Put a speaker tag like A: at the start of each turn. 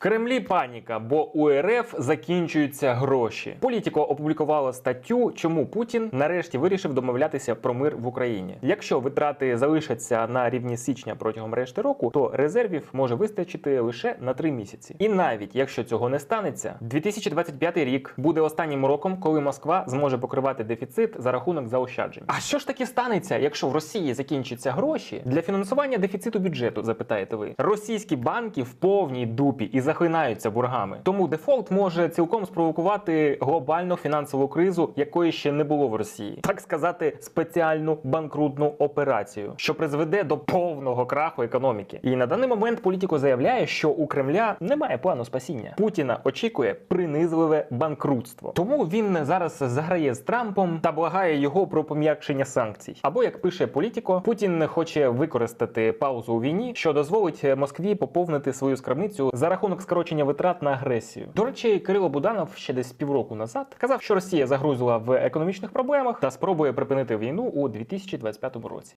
A: Кремлі паніка, бо у РФ закінчуються гроші. Політіко опублікувало статтю, чому Путін нарешті вирішив домовлятися про мир в Україні. Якщо витрати залишаться на рівні січня протягом решти року, то резервів може вистачити лише на три місяці. І навіть якщо цього не станеться, 2025 рік буде останнім роком, коли Москва зможе покривати дефіцит за рахунок заощаджень. А що ж таки станеться, якщо в Росії закінчаться гроші для фінансування дефіциту бюджету? Запитаєте ви? Російські банки в повній дупі і захлинаються боргами. Тому дефолт може цілком спровокувати глобальну фінансову кризу, якої ще не було в Росії, так сказати, спеціальну банкрутну операцію, що призведе до повного краху економіки. І на даний момент політико заявляє, що у Кремля немає плану спасіння. Путіна очікує принизливе банкрутство. Тому він зараз заграє з Трампом та благає його про пом'якшення санкцій. Або як пише політико, Путін хоче використати паузу у війні, що дозволить Москві поповнити свою скарбницю за рахунок скорочення витрат на агресію. До речі, Кирило Буданов ще десь півроку назад казав, що Росія загрузила в економічних проблемах та спробує припинити війну у 2025 році.